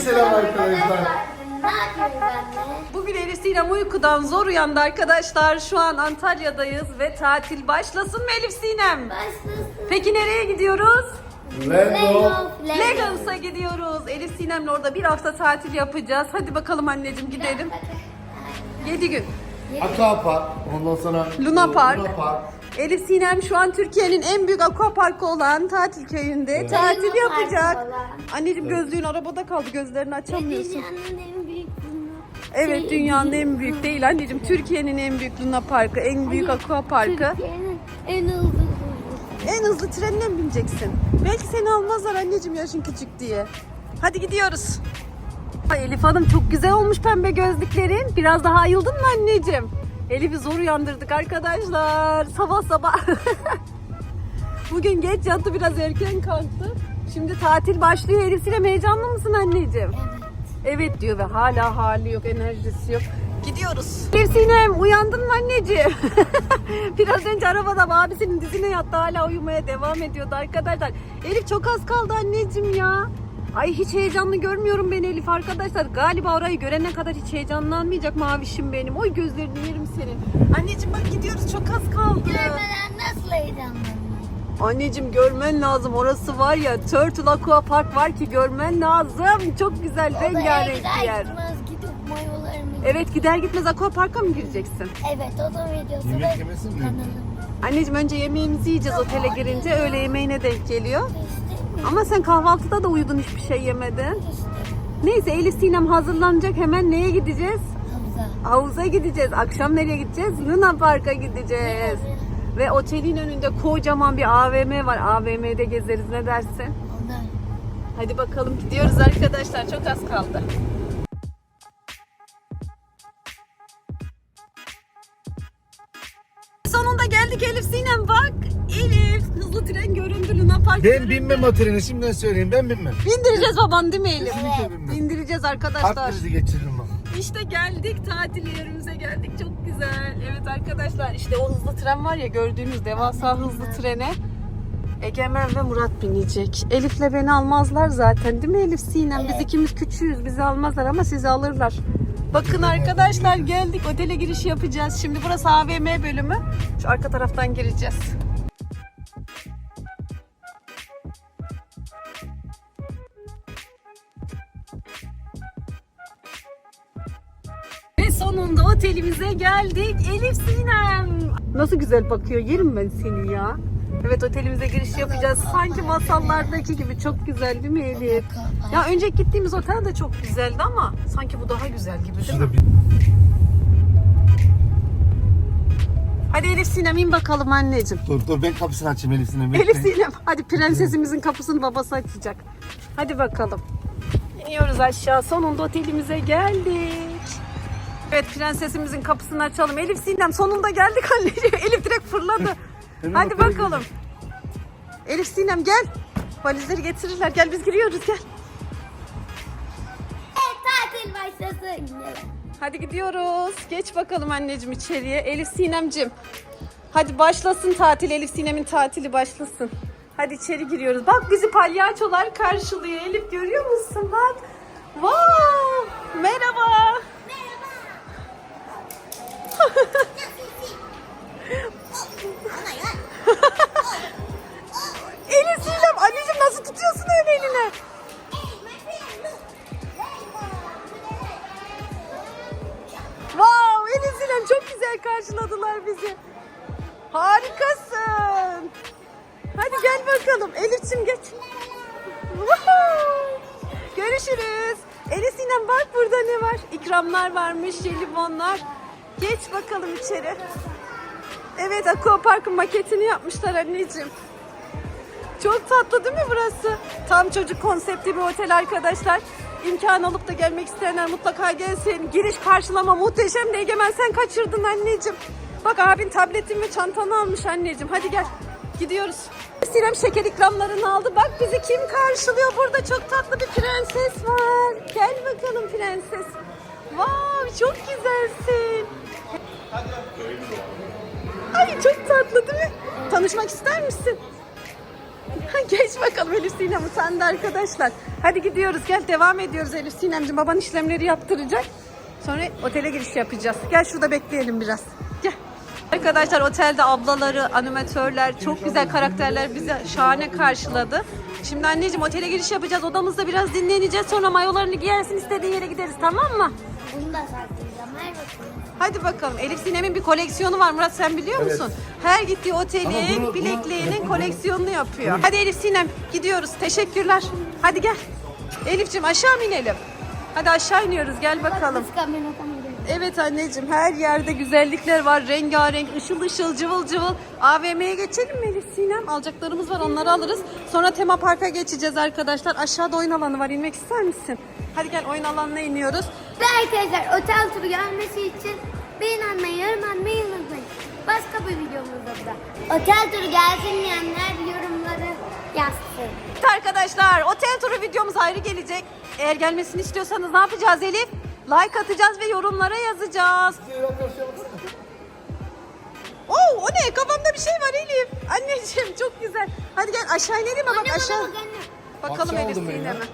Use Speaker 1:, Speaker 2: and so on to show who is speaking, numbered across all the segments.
Speaker 1: selam arkadaşlar.
Speaker 2: Bugün Elif Sinem uykudan zor uyandı arkadaşlar. Şu an Antalya'dayız ve tatil başlasın mı Elif Sinem?
Speaker 3: Başlasın.
Speaker 2: Peki nereye gidiyoruz?
Speaker 1: Lego.
Speaker 2: Legolas'a gidiyoruz. Elif Sinem'le orada bir hafta tatil yapacağız. Hadi bakalım anneciğim gidelim. 7 gün.
Speaker 1: Aquapark. Ondan sonra
Speaker 2: Luna Park.
Speaker 1: Luna Park.
Speaker 2: Elif Sinem şu an Türkiye'nin en büyük aquaparkı olan tatil köyünde tatil
Speaker 3: Luna Park
Speaker 2: yapacak. Anneciğim gözlüğün arabada kaldı. Gözlerini açamıyorsun.
Speaker 3: Dünyanın en büyük bunu.
Speaker 2: Evet
Speaker 3: Şey,
Speaker 2: dünyanın en büyük değil anneciğim. Türkiye'nin en büyük Luna Parkı, en büyük aqua parkı.
Speaker 3: Türkiye'nin en hızlı
Speaker 2: En hızlı trenine mi bineceksin? Belki seni almazlar anneciğim yaşın küçük diye. Hadi gidiyoruz. Ay Elif Hanım çok güzel olmuş pembe gözlüklerin. Biraz daha ayıldın mı anneciğim? Elif'i zor uyandırdık arkadaşlar. Sabah sabah. Bugün geç yattı biraz erken kalktı. Şimdi tatil başlıyor. Elif Sinem heyecanlı mısın anneciğim? Evet diyor ve hala hali yok, enerjisi yok. Gidiyoruz. Elif Sinem uyandın mı anneciğim? Biraz önce arabada abisinin dizine yattı hala uyumaya devam ediyordu arkadaşlar. Elif çok az kaldı anneciğim ya. Ay hiç heyecanlı görmüyorum ben Elif arkadaşlar. Galiba orayı görene kadar hiç heyecanlanmayacak mavişim benim. Oy gözlerini yerim senin. Anneciğim bak gidiyoruz çok az kaldı.
Speaker 3: Görmeden nasıl heyecanlandım?
Speaker 2: Anneciğim görmen lazım. Orası var ya Turtle Aqua Park var ki görmen lazım. Çok güzel rengarenk bir yer.
Speaker 3: gitmez gidip mayolarını.
Speaker 2: Evet gider gitmez Aqua Park'a mı gireceksin?
Speaker 3: Evet o da videosu
Speaker 1: Yemek yemesin mi?
Speaker 2: Anneciğim önce yemeğimizi yiyeceğiz otele girince. Öğle yemeğine denk geliyor.
Speaker 3: İstemiyorum.
Speaker 2: Ama sen kahvaltıda da uyudun hiçbir şey yemedin. Neyse Elif Sinem hazırlanacak. Hemen neye gideceğiz?
Speaker 3: Havuza.
Speaker 2: Havuza gideceğiz. Akşam nereye gideceğiz? Luna Park'a gideceğiz. Ve otelin önünde kocaman bir AVM var. AVM'de gezeriz ne dersin? Hadi bakalım gidiyoruz arkadaşlar. Çok az kaldı. Geldik Elif Sinem bak. Elif hızlı tren göründü Luna Park
Speaker 1: Ben
Speaker 2: göründü.
Speaker 1: binmem o trene şimdiden söyleyeyim ben binmem.
Speaker 2: Bindireceğiz baban değil mi Elif?
Speaker 1: Kesinlikle binmem.
Speaker 2: Bindireceğiz
Speaker 1: Kalp
Speaker 2: arkadaşlar.
Speaker 1: krizi geçiririm bak.
Speaker 2: İşte geldik tatil yerimize geldik çok güzel. Evet arkadaşlar işte o hızlı tren var ya gördüğünüz devasa hızlı trene Egemen ve Murat binecek. Elif'le beni almazlar zaten değil mi Elif Sinem? Biz ikimiz küçüğüz bizi almazlar ama sizi alırlar. Bakın arkadaşlar geldik otele giriş yapacağız. Şimdi burası AVM bölümü. Şu arka taraftan gireceğiz. Ve sonunda otelimize geldik. Elif Sinem. Nasıl güzel bakıyor. Yerim ben seni ya. Evet otelimize giriş yapacağız. Sanki masallardaki gibi çok güzel değil mi Elif? Ya önceki gittiğimiz otel de çok güzeldi ama sanki bu daha güzel gibi değil mi? Hadi Elif Sinem in bakalım anneciğim.
Speaker 1: dur dur ben kapısını açayım Elif'sine.
Speaker 2: Elif Sinem hadi prensesimizin kapısını babası açacak. Hadi bakalım. İniyoruz aşağı. Sonunda otelimize geldik. Evet prensesimizin kapısını açalım. Elif Sinem sonunda geldik anneciğim. Elif direkt fırladı.
Speaker 1: Hemen
Speaker 2: hadi
Speaker 1: otele
Speaker 2: bakalım. Elif Sinem gel. Valizleri getirirler. Gel biz giriyoruz gel.
Speaker 3: Evet tatil başlasın.
Speaker 2: Hadi gidiyoruz. Geç bakalım anneciğim içeriye. Elif Sinemcim. Hadi başlasın tatil. Elif Sinem'in tatili başlasın. Hadi içeri giriyoruz. Bak bizi palyaçolar karşılıyor. Elif görüyor musun? Bak. Wow! Merhaba. Elif Sinem. Anneciğim nasıl tutuyorsun öyle eline? Wow, Elif Sinem çok güzel karşıladılar bizi. Harikasın. Hadi gel bakalım. Elif'cim geç. Görüşürüz. Elif Sinem bak burada ne var? İkramlar varmış, jelibonlar. Geç bakalım içeri. Evet, Aquapark'ın maketini yapmışlar anneciğim. Çok tatlı değil mi burası? Tam çocuk konseptli bir otel arkadaşlar. İmkan alıp da gelmek isteyenler mutlaka gelsin. Giriş karşılama muhteşem de Egemen sen kaçırdın anneciğim. Bak abin tabletin ve çantanı almış anneciğim. Hadi gel. Gidiyoruz. Sinem şeker ikramlarını aldı. Bak bizi kim karşılıyor? Burada çok tatlı bir prenses var. Gel bakalım prenses. Wow çok güzelsin. Ay çok tatlı değil mi? Tanışmak ister misin? Geç bakalım Elif Sinem utandı arkadaşlar. Hadi gidiyoruz gel devam ediyoruz Elif Sinemciğim. Baban işlemleri yaptıracak. Sonra otele giriş yapacağız. Gel şurada bekleyelim biraz. Gel. Arkadaşlar otelde ablaları, animatörler, çok güzel karakterler bizi şahane karşıladı. Şimdi anneciğim otele giriş yapacağız. Odamızda biraz dinleneceğiz. Sonra mayolarını giyersin istediğin yere gideriz tamam mı?
Speaker 3: Bunu da saklayacağım. Ver bakayım.
Speaker 2: Hadi bakalım. Elif Sinem'in bir koleksiyonu var Murat sen biliyor
Speaker 1: Evet.
Speaker 2: musun? Her gittiği
Speaker 1: Ama
Speaker 2: otelin
Speaker 1: bunu-
Speaker 2: bilekliğinin
Speaker 1: bunu-
Speaker 2: koleksiyonunu yapıyor. Hadi Elif Sinem gidiyoruz. Teşekkürler. Hadi gel. Elif'ciğim aşağı mı inelim? Hadi aşağı iniyoruz gel bakalım.
Speaker 3: Gidelim.
Speaker 2: Evet anneciğim her yerde güzellikler var. Rengarenk, ışıl ışıl, cıvıl cıvıl. AVM'ye geçelim mi Elif Sinem? Alacaklarımız var onları alırız. Sonra tema parka geçeceğiz arkadaşlar. Aşağıda oyun alanı var. İnmek ister misin? Hadi gel oyun alanına iniyoruz.
Speaker 3: Ve arkadaşlar otel turu gelmesi için beğenmeyi, yorum atmayı unutmayın. Başka bir videomuzda da. Otel turu gelsin diyenler yorumları yazsın.
Speaker 2: Arkadaşlar otel turu videomuz ayrı gelecek. Eğer gelmesini istiyorsanız ne yapacağız Elif? Like atacağız ve yorumlara yazacağız. Oo, o ne? Kafamda bir şey var Elif. Anneciğim çok güzel. Hadi gel aşağı inelim mi? Bak aşağı. Bakalım
Speaker 1: Akşam
Speaker 2: Elif
Speaker 1: oldu mu ya?
Speaker 2: Sinem'e.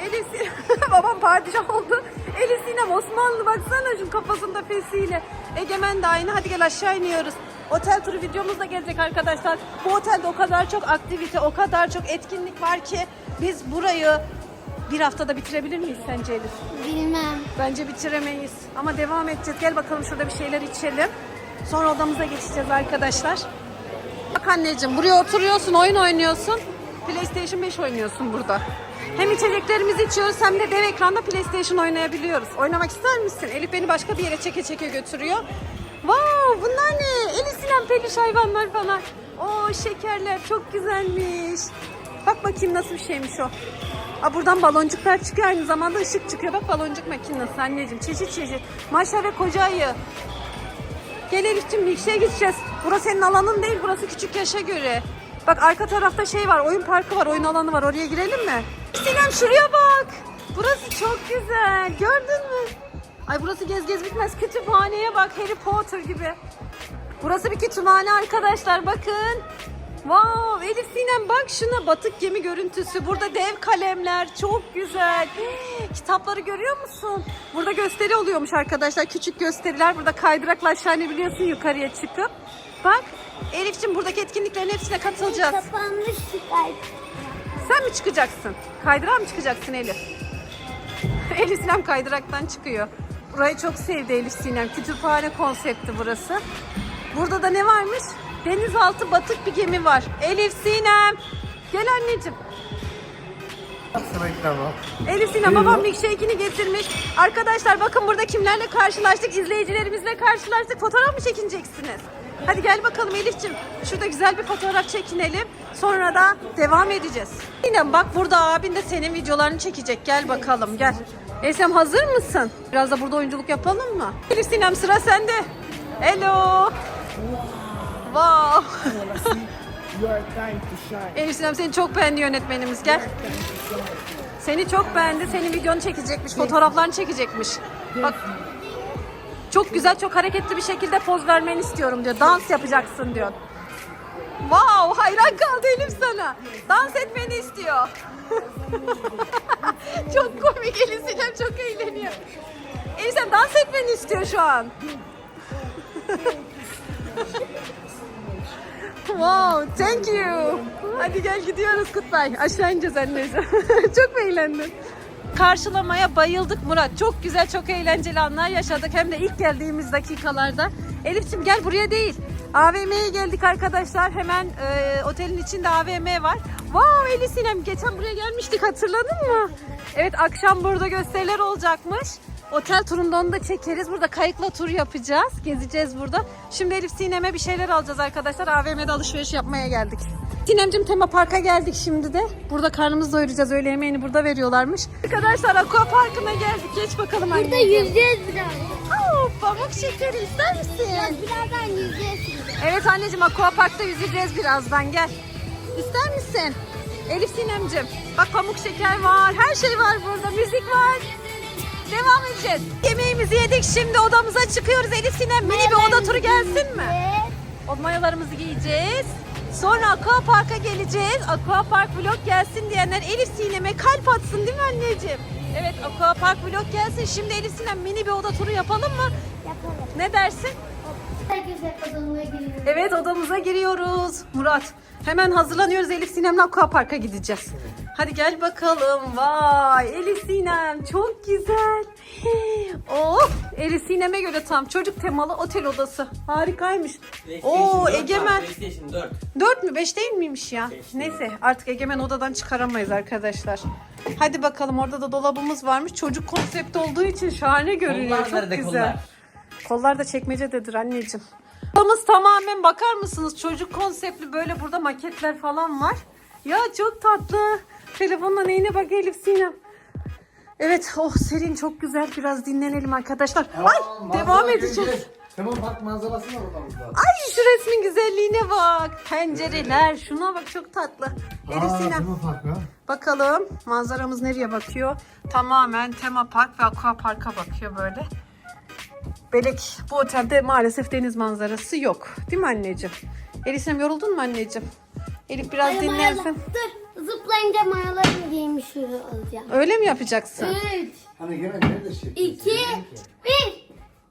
Speaker 2: Elif Sinem. Babam padişah oldu. Elif Sinem Osmanlı baksana şu kafasında fesiyle. Egemen de aynı. Hadi gel aşağı iniyoruz. Otel turu videomuz da gelecek arkadaşlar. Bu otelde o kadar çok aktivite, o kadar çok etkinlik var ki biz burayı bir haftada bitirebilir miyiz sence Elif?
Speaker 3: Bilmem.
Speaker 2: Bence bitiremeyiz. Ama devam edeceğiz. Gel bakalım şurada bir şeyler içelim. Sonra odamıza geçeceğiz arkadaşlar. Bak anneciğim buraya oturuyorsun, oyun oynuyorsun. PlayStation 5 oynuyorsun burada. Hem içeceklerimizi içiyoruz hem de dev ekranda PlayStation oynayabiliyoruz. Oynamak ister misin? Elif beni başka bir yere çeke çeke götürüyor. Wow bunlar ne? Elif Sinem peluş hayvanlar falan. Oo şekerler çok güzelmiş. Bak bakayım nasıl bir şeymiş o. Aa, buradan baloncuklar çıkıyor aynı zamanda ışık çıkıyor. Bak baloncuk makinesi anneciğim çeşit çeşit. Maşa ve koca ayı. Gel Elif'ciğim milkshake'e gideceğiz. Burası senin alanın değil burası küçük yaşa göre. Bak arka tarafta şey var oyun parkı var oyun alanı var oraya girelim mi? Sinem şuraya bak. Burası çok güzel gördün mü? Ay burası gez gez bitmez kütüphaneye bak Harry Potter gibi. Burası bir kütüphane arkadaşlar bakın. Wow Elif Sinem bak şuna batık gemi görüntüsü. Burada dev kalemler çok güzel. Kitapları görüyor musun? Burada gösteri oluyormuş arkadaşlar. Küçük gösteriler. Burada kaydırakla aşağı inebiliyorsun yukarıya çıkıp. Bak Elif'ciğim buradaki etkinliklerin hepsine katılacağız.
Speaker 3: Kapanmış Skype.
Speaker 2: Sen mi çıkacaksın? Kaydırağa mı çıkacaksın Elif? Elif Sinem kaydıraktan çıkıyor. Burayı çok sevdi Elif Sinem. Kütüphane konsepti burası. Burada da ne varmış? Denizaltı batık bir gemi var. Elif Sinem. Gel anneciğim.
Speaker 1: Sana ikram
Speaker 2: Elif Sinem babam milkshake'ini getirmiş. Arkadaşlar bakın burada kimlerle karşılaştık? İzleyicilerimizle karşılaştık. Fotoğraf mı çekineceksiniz? Hadi gel bakalım Elif'ciğim. Şurada güzel bir fotoğraf çekinelim. Sonra da devam edeceğiz. Sinem bak burada abin de senin videolarını çekecek. Gel bakalım gel. Esem hazır mısın? Biraz da burada oyunculuk yapalım mı? Elif Sinem sıra sende. Hello. Wow. Sinem seni çok beğendi yönetmenimiz. Gel. Seni çok beğendi. Senin videonu çekecekmiş. Fotoğraflarını çekecekmiş. Bak çok güzel, çok hareketli bir şekilde poz vermeni istiyorum diyor. Dans yapacaksın diyor. Wow, hayran kaldı Elif sana. Dans etmeni istiyor. çok komik Elif Sinem çok eğleniyor. Elif dans etmeni istiyor şu an. Wow, thank you. Hadi gel gidiyoruz Kutbay. Aşağı ineceğiz anneciğim. çok eğlendim. Karşılamaya bayıldık Murat. Çok güzel, çok eğlenceli anlar yaşadık. Hem de ilk geldiğimiz dakikalarda. Elif'ciğim gel buraya değil. AVM'ye geldik arkadaşlar. Hemen e, otelin içinde AVM var. Wow Elif Sinem geçen buraya gelmiştik hatırladın mı? Evet akşam burada gösteriler olacakmış. Otel turunda onu da çekeriz. Burada kayıkla tur yapacağız. Gezeceğiz burada. Şimdi Elif Sinem'e bir şeyler alacağız arkadaşlar. AVM'de alışveriş yapmaya geldik. Sinemcim tema parka geldik şimdi de. Burada karnımızı doyuracağız. Öğle yemeğini burada veriyorlarmış. Arkadaşlar aqua parkına geldik. Geç bakalım
Speaker 3: Burada
Speaker 2: anneciğim.
Speaker 3: yüzeceğiz biraz.
Speaker 2: Oo, pamuk şekeri ister misin?
Speaker 3: Birazdan yüzeceğiz.
Speaker 2: Evet anneciğim aqua parkta yüzeceğiz birazdan gel. İster misin? Elif Sinemcim. Bak pamuk şeker var. Her şey var burada. Müzik var. Devam edeceğiz. Yemeğimizi yedik. Şimdi odamıza çıkıyoruz. Elif Sinem mini bir oda turu gelsin mi?
Speaker 3: Evet.
Speaker 2: O mayolarımızı giyeceğiz. Sonra Aqua Park'a geleceğiz. Aqua Park vlog gelsin diyenler Elif Sinem'e kalp atsın değil mi anneciğim? Evet Aqua Park vlog gelsin. Şimdi Elif Sinem mini bir oda turu yapalım mı?
Speaker 3: Yapalım.
Speaker 2: Ne dersin?
Speaker 3: Herkes hep odamına giriyor.
Speaker 2: Evet odamıza giriyoruz. Murat hemen hazırlanıyoruz. Elif Sinem'le Aqua Park'a gideceğiz. Hadi gel bakalım. Vay Elif Sinem çok güzel. Oh Elif Sinem'e göre tam çocuk temalı otel odası. Harikaymış. Oo Egemen.
Speaker 4: PlayStation 4.
Speaker 2: 4 mü 5 değil miymiş ya? Neyse artık Egemen odadan çıkaramayız arkadaşlar. Hadi bakalım orada da dolabımız varmış. Çocuk konsepti olduğu için şahane görünüyor.
Speaker 4: Kollar
Speaker 2: Çok
Speaker 4: nerede,
Speaker 2: güzel.
Speaker 4: kollar?
Speaker 2: Kollar da çekmecededir anneciğim. Odamız tamamen bakar mısınız? Çocuk konseptli böyle burada maketler falan var. Ya çok tatlı. Telefonla neyine bak Elif Sinem. Evet oh serin çok güzel. Biraz dinlenelim arkadaşlar. Ay devam edeceğiz.
Speaker 1: Tamam bak manzarası var odamızda.
Speaker 2: Ay şu resmin güzelliğine bak. Pencereler şuna bak çok tatlı. Elif
Speaker 1: Aa,
Speaker 2: Sinem.
Speaker 1: Tamam ya.
Speaker 2: Bakalım manzaramız nereye bakıyor? Tamamen tema park ve aqua parka bakıyor böyle. Belek bu otelde maalesef deniz manzarası yok. Değil mi anneciğim? Elif Sinem yoruldun mu anneciğim? Elif biraz
Speaker 3: Ay,
Speaker 2: dinlensin.
Speaker 3: Dur zıplayınca mayolarımı giymiş olacağım.
Speaker 2: Öyle mi yapacaksın?
Speaker 3: 3,
Speaker 1: Hani gene nerede şey?
Speaker 3: 2, 1.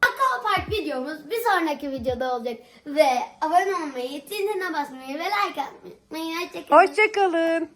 Speaker 3: Aquapark videomuz bir sonraki videoda olacak. Ve abone olmayı, ziline basmayı ve like atmayı unutmayın. Hoşçakalın.
Speaker 2: Hoşçakalın.